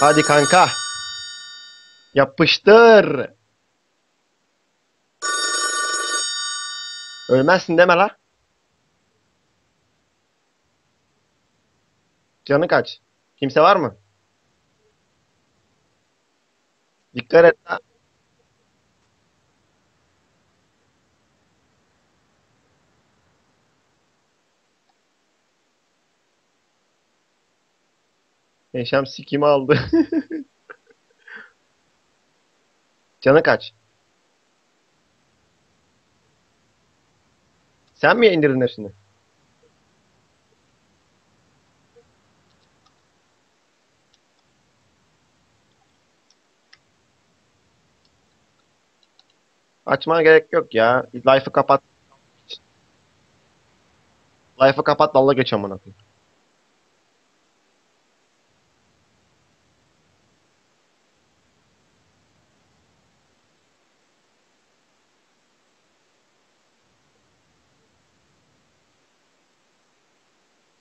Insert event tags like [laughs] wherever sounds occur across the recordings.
Hadi kanka. Yapıştır. Ölmezsin deme la. Canı kaç? Kimse var mı? Dikkat et la. Eşem sikimi aldı. [laughs] Canı kaç? Sen mi indirdin hepsini? Açmana gerek yok ya. Life'ı kapat. Life'ı kapat dalla geç amına koyayım.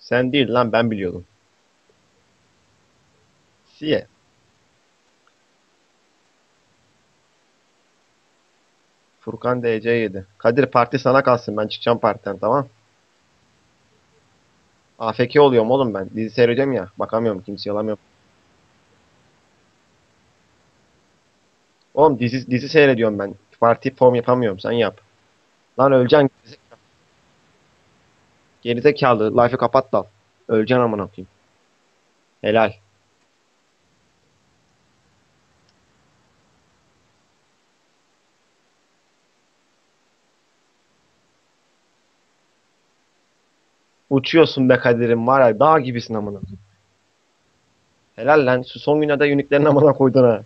Sen değil lan ben biliyordum. Siye. Furkan DC 7. Kadir parti sana kalsın. Ben çıkacağım partiden tamam. AFK oluyorum oğlum ben. Dizi seyrediyorum ya. Bakamıyorum kimseyi alamıyorum. Oğlum dizi, dizi seyrediyorum ben. Parti form yapamıyorum. Sen yap. Lan öleceksin. Gerizekalı. Life'ı kapat da. Öleceksin amına koyayım. Helal. Uçuyorsun be Kadir'im var ya dağ gibisin amına. Helal lan. Şu son günlerde uniklerin amına koydun ha.